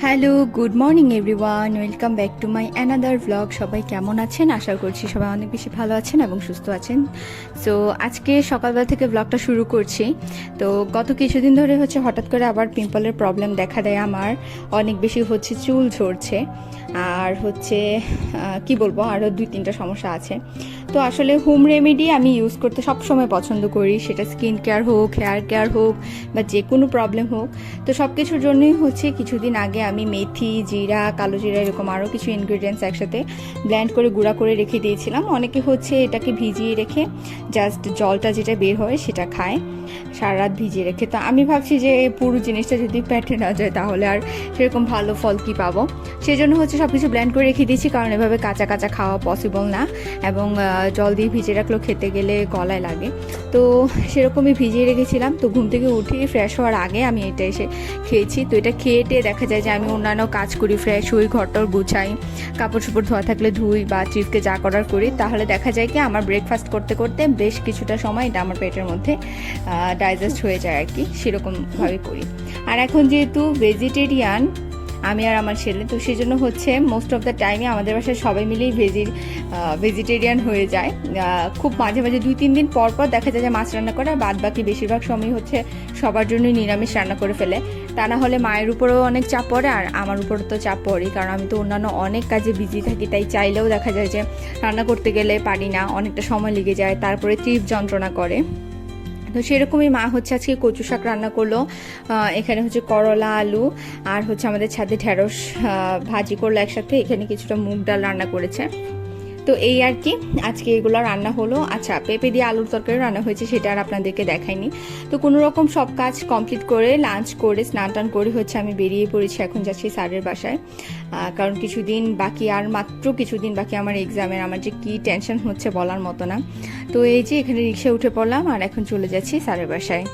Hello good morning everyone welcome back to my another vlog সবাই কেমন আছেন? আশা করছি সবাই অনেক বেশি ভালো আছেন এবং সুস্থ আছেন। সো আজকে সকালবেলা থেকে ব্লগটা শুরু করছি। তো, গত কিছুদিন ধরে হচ্ছে হঠাৎ করে আবার পিম্পলের প্রবলেম দেখা দেয় আমার। অনেক বেশি হচ্ছে, চুল ঝরছে। আর হচ্ছে কি বলব আরও দুই তিনটা সমস্যা আছে। তো আসলে হোম রেমেডি আমি ইউজ করতে সবসময় পছন্দ করি। সেটা স্কিন কেয়ার হোক হেয়ার কেয়ার হোক, বা যে কোনো প্রবলেম হোক। তো সব কিছুর জন্যই হচ্ছে কিছুদিন আগে আমি মেথি, জিরা, কালো জিরা এরকম আরও কিছু ইনগ্রিডিয়েন্টস একসাথে ব্ল্যান্ড করে গুঁড়া করে রেখে দিয়েছিলাম। অনেকে হচ্ছে এটাকে ভিজিয়ে রেখে জাস্ট জলটা যেটা বের হয় সেটা খায় সারা রাত ভিজিয়ে রেখে। তো আমি ভাবছি যে পুরো জিনিসটা যদি প্যাটে না যায় তাহলে আর সেরকম ভালো ফল কি পাবো? সেই জন্য হচ্ছে সব কিছু ব্ল্যান্ড করে রেখে দিয়েছি, কারণ এভাবে কাঁচা কাঁচা খাওয়া পসিবল না। এবং জল দিয়ে ভিজিয়ে রাখলেও খেতে গেলে গলায় লাগে। তো সেরকমই ভিজিয়ে রেখেছিলাম। তো ঘুম থেকে উঠে ফ্রেশ হওয়ার আগে আমি এটা এসে খেয়েছি। তো এটা খেয়ে টেয়ে দেখা যায় যে আমি অন্যান্য কাজ করি ফ্রেশ হই ঘরটর গুছাই কাপড় চোপড় ধোয়া থাকলে ধুই বা চিপকে যা করার করি। তাহলে দেখা যায় কি, আমার ব্রেকফাস্ট করতে করতে বেশ কিছুটা সময় এটা আমার পেটের মধ্যে ডাইজেস্ট হয়ে যায় আর কি। সেরকমভাবে করি। আর এখন যেহেতু ভেজিটেরিয়ান আমি আর আমার ছেলে। তো সেই জন্য হচ্ছে মোস্ট অফ দ্য টাইমে আমাদের বাসায় সবাই মিলেই ভেজি ভেজিটেরিয়ান হয়ে যায়। খুব মাঝে মাঝে দুই তিন দিন পর পর দেখা যায় যে মাছ রান্না করে বাদ বাকি বেশিরভাগ সময় হচ্ছে সবার জন্যই নিরামিষ রান্না করে ফেলে। তা না হলে মায়ের উপরেও অনেক চাপ পড়ে আর আমার উপরও তো চাপ পড়ে কারণ আমি তো অন্যান্য অনেক কাজে বিজি থাকি, তাই চাইলেও দেখা যায় যে রান্না করতে গেলে পারি না, অনেকটা সময় লেগে যায়, তারপরে তীব্র যন্ত্রণা করে। তো সেরকমই মা হচ্ছে আজকে কচু শাক রান্না করল। এখানে হচ্ছে করলা, আলু, আর হচ্ছে আমাদের ছাদে ঢেঁড়স ভাজি করল একসাথে। এখানে কিছুটা মুগ ডাল রান্না করেছে। তো এই আর কি। আজকে এগুলো রান্না হলো। আচ্ছা পেঁপে দিয়ে আলুর তরকারি রান্না হয়েছে সেটা আর আপনাদেরকে দেখাইনি। তো কোনো রকম সব কাজ কমপ্লিট করে লাঞ্চ করে, স্নান টান করে হচ্ছে আমি বেরিয়ে পড়েছি এখন যাচ্ছি স্যারের বাসায়। কারণ কিছুদিন বাকি আর মাত্র কিছুদিন বাকি আমার এক্সামের আমার যে কী টেনশন হচ্ছে বলার মতো না। তো এই যে এখানে রিক্সা উঠে পড়লাম আর এখন চলে যাচ্ছি স্যারের বাসায়।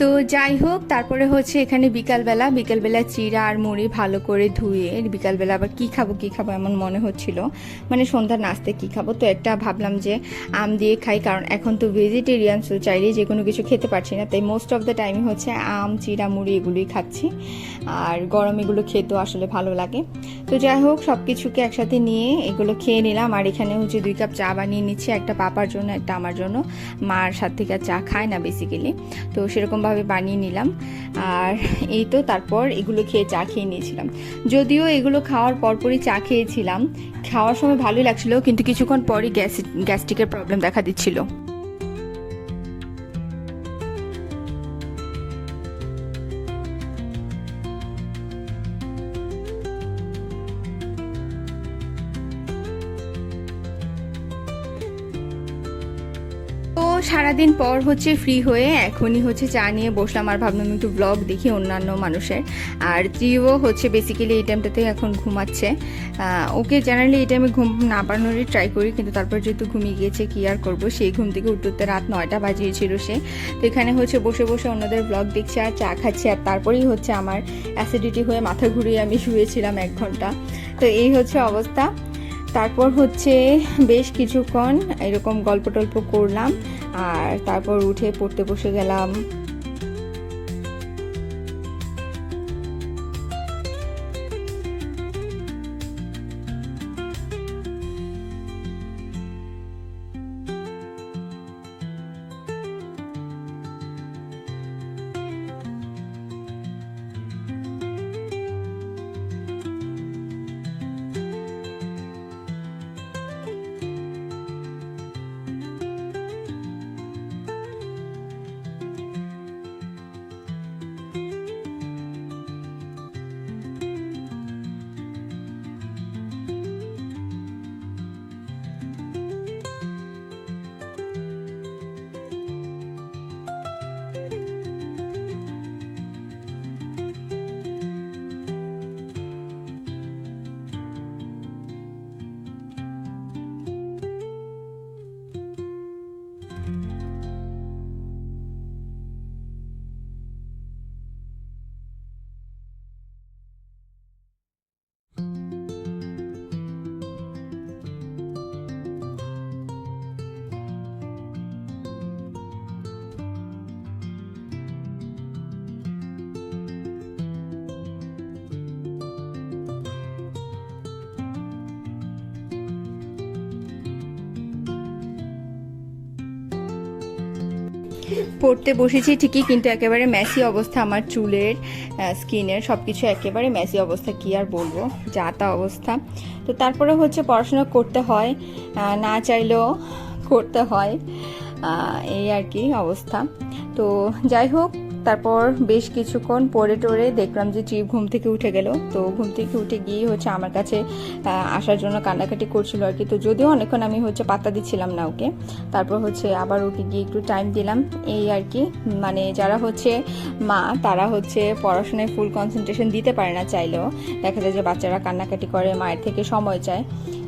তো যাই হোক, তারপরে হচ্ছে এখানে বিকালবেলা বিকালবেলা চিরা আর মুড়ি ভালো করে ধুয়ে বিকালবেলা আবার কি খাব কি খাব এমন মনে হচ্ছিল। মানে সন্ধ্যার নাস্তে কি খাব? তো একটা ভাবলাম যে আম দিয়ে খাই, কারণ এখন তো ভেজিটেরিয়ান সো চাইলে যে কোনো কিছু খেতে পারছি না। তাই মোস্ট অফ দ্য টাইমে হচ্ছে আম চিরা মুড়ি এগুলোই খাচ্ছি। আর গরম এগুলো খেতেও আসলে ভালো লাগে। তো যাই হোক সব কিছুকে একসাথে নিয়ে এগুলো খেয়ে নিলাম। আর এখানে হচ্ছে দুই কাপ চা বানিয়ে নিচ্ছি, একটা পাপার জন্য, একটা আমার জন্য। মার সাথে থেকে চা খায় না বেসিক্যালি তো সেরকমভাবে বানিয়ে নিলাম। আর এই তো তারপর এগুলো খেয়ে চা খেয়ে নিয়েছিলাম। যদিও এগুলো খাওয়ার পরপরই চা খেয়েছিলাম। খাওয়ার সময় ভালোই লাগছিল, কিন্তু কিছুক্ষণ পরই গ্যাস গ্যাস্ট্রিকের প্রবলেম দেখা দিচ্ছিল। সারাদিন পর হচ্ছে ফ্রি হয়ে এখনই হচ্ছে চা নিয়ে বসলাম আর ভাবলাম একটু ব্লগ দেখি অন্যান্য মানুষের। আর ত্রিও হচ্ছে বেসিক্যালি এই টাইমটাতে এখন ঘুমাচ্ছে। ওকে জেনারেলি এই টাইমে ঘুম না পাড়ানোরই ট্রাই করি, কিন্তু তারপর যেহেতু ঘুমিয়ে গিয়েছে, কি আর করব? সেই ঘুম থেকে উঠতে রাত নয়টা বাজিয়েছিল সে। তো এখানে হচ্ছে বসে বসে অন্যদের ব্লগ দেখছে আর চা খাচ্ছে। আর তারপরেই হচ্ছে আমার অ্যাসিডিটি হয়ে মাথা ঘুরিয়ে আমি শুয়েছিলাম এক ঘণ্টা। তো এই হচ্ছে অবস্থা। তারপর হচ্ছে বেশ কিছুক্ষণ এরকম গল্প টল্প করলাম আর তারপর উঠে পড়তে বসে গেলাম। পড়তে বসেছি ঠিকই, কিন্তু একেবারে ম্যাসি অবস্থা আমার চুলের স্কিনের সব কিছু একেবারে ম্যাসি অবস্থা, কী আর বলব? যা তা অবস্থা। তো তারপরে হচ্ছে পড়াশোনা করতে হয় না চাইলেও করতে হয় এই আর কি অবস্থা। তো যাই হোক তারপর বেশ কিছুক্ষণ পরে টরে দেখলাম যে ট্রিপ ঘুম থেকে উঠে গেল। তো ঘুম থেকে উঠে গিয়ে হচ্ছে আমার কাছে আসার জন্য কান্নাকাটি করছিল আর কি। তো যদিও অনেকক্ষণ আমি হচ্ছে পাত্তা দিচ্ছিলাম না ওকে। তারপর হচ্ছে আবার ওকে গিয়ে একটু টাইম দিলাম। এই আর কি মানে যারা হচ্ছে মা, তারা হচ্ছে পড়াশোনায় ফুল কনসেন্ট্রেশন দিতে পারে না চাইলেও। দেখা যায় যে বাচ্চারা কান্নাকাটি করে, মায়ের থেকে সময় চায়।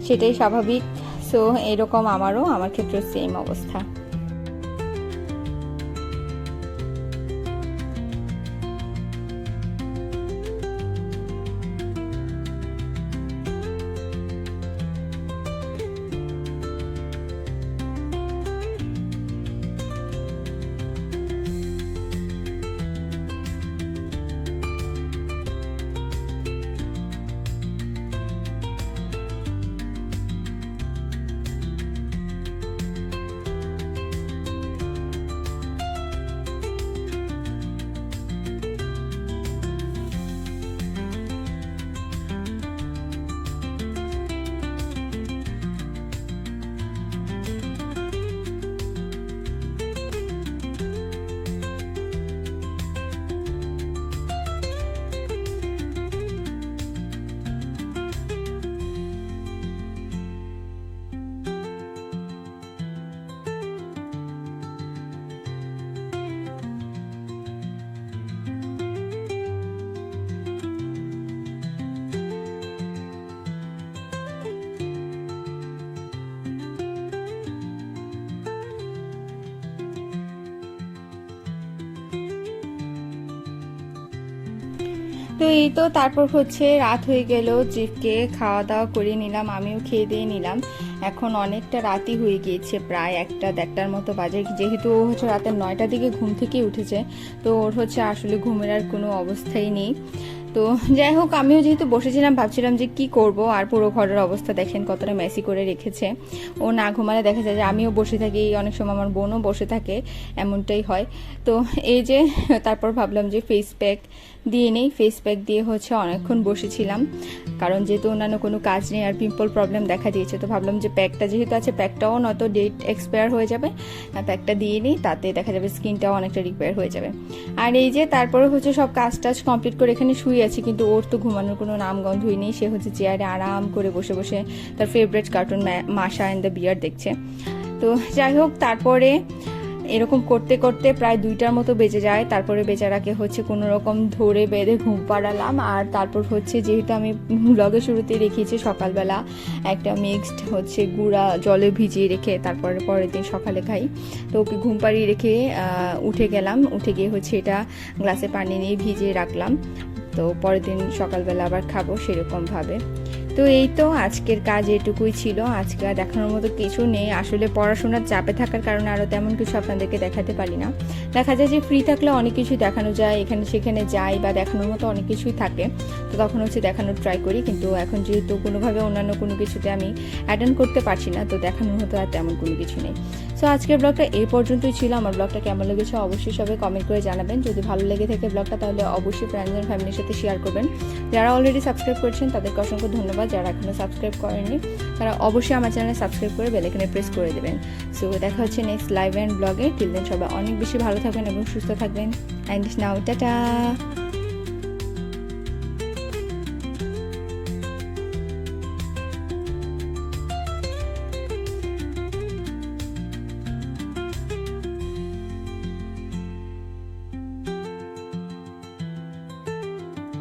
সেটাই স্বাভাবিক। সো এরকম আমারও, আমার ক্ষেত্রে সেম অবস্থা। তো এই তো তারপর হচ্ছে রাত হয়ে গেল জিপকে খাওয়া দাওয়া করে নিলাম, আমিও খেয়ে দিয়ে নিলাম। এখন অনেকটা রাতই হয়ে গিয়েছে, প্রায় একটা দেড়টার মতো বাজে। যেহেতু ও হচ্ছে রাতের নয়টার দিকে ঘুম থেকে উঠেছে, তো ওর হচ্ছে আসলে ঘুমের আর কোনো অবস্থাই নেই। তো যাই হোক, আমিও যেহেতু বসেছিলাম, ভাবছিলাম যে কি করব? আর পুরো ঘরের অবস্থা দেখেন, কতটা মেসি করে রেখেছে। ও না ঘুমালে দেখা যায় যে আমিও বসে থাকি, অনেক সময় আমার বোনও বসে থাকে, এমনটাই হয়। তো এই যে, তারপর ভাবলাম যে ফেস প্যাক দিয়ে নেই ফেস প্যাক দিয়ে হচ্ছে অনেকক্ষণ বসেছিলাম। কারণ যেহেতু অন্যান্য কোনো কাজ নেই আর পিম্পল প্রবলেম দেখা দিয়েছে, তো ভাবলাম যে প্যাকটা যেহেতু আছে প্যাকটাও নয়তো ডেট এক্সপায়ার হয়ে যাবে। প্যাকটা দিয়ে নিই, তাতে দেখা যাবে স্কিনটাও অনেকটা রিপেয়ার হয়ে যাবে। আর এই যে তারপরে হচ্ছে সব কাজ টাজ কমপ্লিট করে এখানে শুয়ে আছি, কিন্তু ওর তো ঘুমানোর কোনো নাম গন্ধই নেই। সে হচ্ছে চেয়ারে আরাম করে বসে বসে তার favourite cartoon Masha and the bear দেখছে। তো যাই হোক, তারপরে এরকম করতে করতে প্রায় দুইটার মতো বেজে যায়। তারপরে বেচারাকে হচ্ছে কোনো রকম ধরে বেঁধে ঘুম পাড়ালাম। আর তারপর হচ্ছে যেহেতু আমি ব্লগে শুরুতে রেখেছি সকালবেলা একটা মিক্সড হচ্ছে গুঁড়া জলে ভিজিয়ে রেখে তারপরে পরের দিন সকালে খাই। তো ওকে ঘুম পাড়িয়ে রেখে উঠে গেলাম। উঠে গিয়ে হচ্ছে এটা গ্লাসে পানি নিয়ে ভিজিয়ে রাখলাম। তো পরের দিন সকালবেলা আবার খাব সেরকমভাবে। তো এই তো আজকের কাজ এটুকুই ছিল। আজকে আর দেখানোর মতো কিছু নেই। আসলে পড়াশোনার চাপে থাকার কারণে আরও তেমন কিছু আপনাদেরকে দেখাতে পারি না। দেখা যায় যে ফ্রি থাকলে অনেক কিছুই দেখানো যায়। এখানে সেখানে যাই বা দেখানোর মতো অনেক কিছুই থাকে। তো তখন হচ্ছে দেখানোর ট্রাই করি। কিন্তু এখন যেহেতু কোনোভাবে অন্যান্য কোনো কিছুতে আমি অ্যাটেন্ড করতে পারছি না, তো দেখানোর মতো আর তেমন কোনো কিছু নেই। সো আজকের ব্লগটা এই পর্যন্তই ছিল। আমার ব্লগটা কেমন লেগেছে অবশ্যই সবাই কমেন্ট করে জানাবেন। যদি ভালো লেগে থাকে ব্লগটা তাহলে অবশ্যই ফ্রেন্ডস অ্যান্ড ফ্যামিলির সাথে শেয়ার করবেন। যারা অলরেডি সাবস্ক্রাইব করছেন, তাদেরকে অসংখ্য ধন্যবাদ। যারা এখনও সাবস্ক্রাইব করেননি, তারা অবশ্যই আমার চ্যানেলে সাবস্ক্রাইব করে বেলাইকনে প্রেস করে দেবেন। সো দেখা হচ্ছে নেক্সট লাইভ অ্যান্ড ব্লগে টিল দেন সবাই অনেক বেশি ভালো থাকবেন এবং সুস্থ থাকবেন। And now tata!